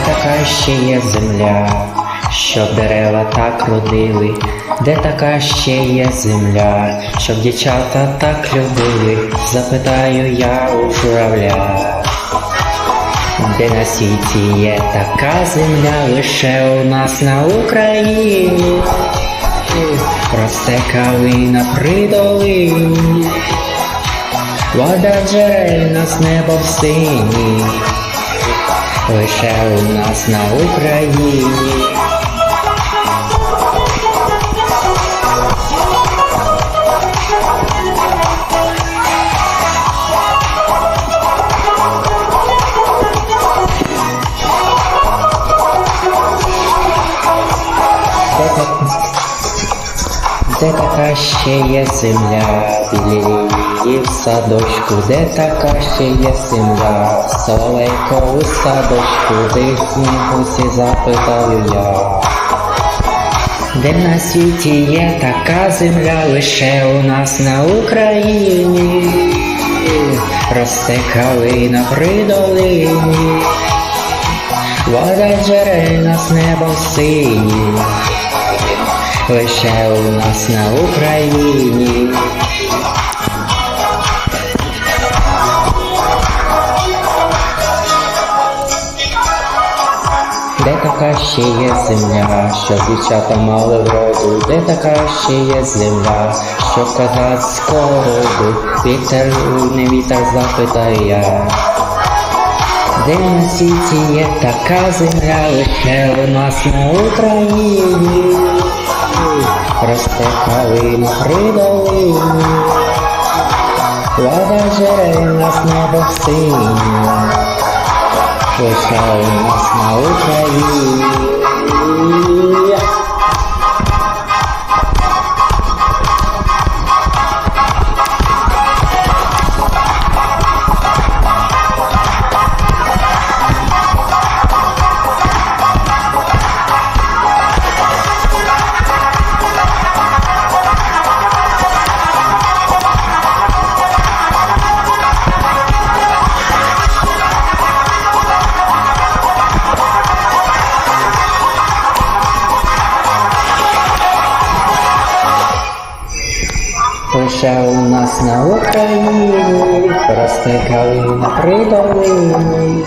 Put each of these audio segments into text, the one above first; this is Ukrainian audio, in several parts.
така ще є земля, щоб дерева так родили, де така ще є земля, щоб дівчата так любили, запитаю я у журавля. Де на світі є така земля, лише у нас на Україні, росте калина при долині, вода джерельна з неба в сині, лише у нас на Україні. Де така ще є земля, білі в садочку, де така ще є земля, солейко у садочку, де снігу всі запитаю я. Де на світі є така земля, лише у нас на Україні, росте калина при долині, вода джерельна з небом сині лише у нас на Україні. Де така ще є земля, щоб дівчата мали вроду, де така ще є земля, щоб козацького роду, вітер, не вітер запитаю я. Де на світі є така земля, лише у нас на Україні, росте калина Лада долині, нас неба синя, лише нас на Україні. Лише у нас на Україні росте калина при долині,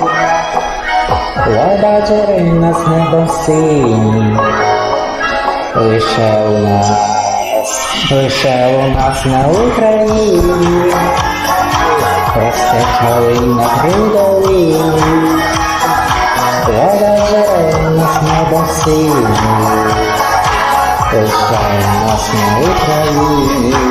вода джерельна з неба сині. Лише у нас, лише у нас на Україні росте калина при долині, вода джерельна з неба сині. Лише у нас на Україні.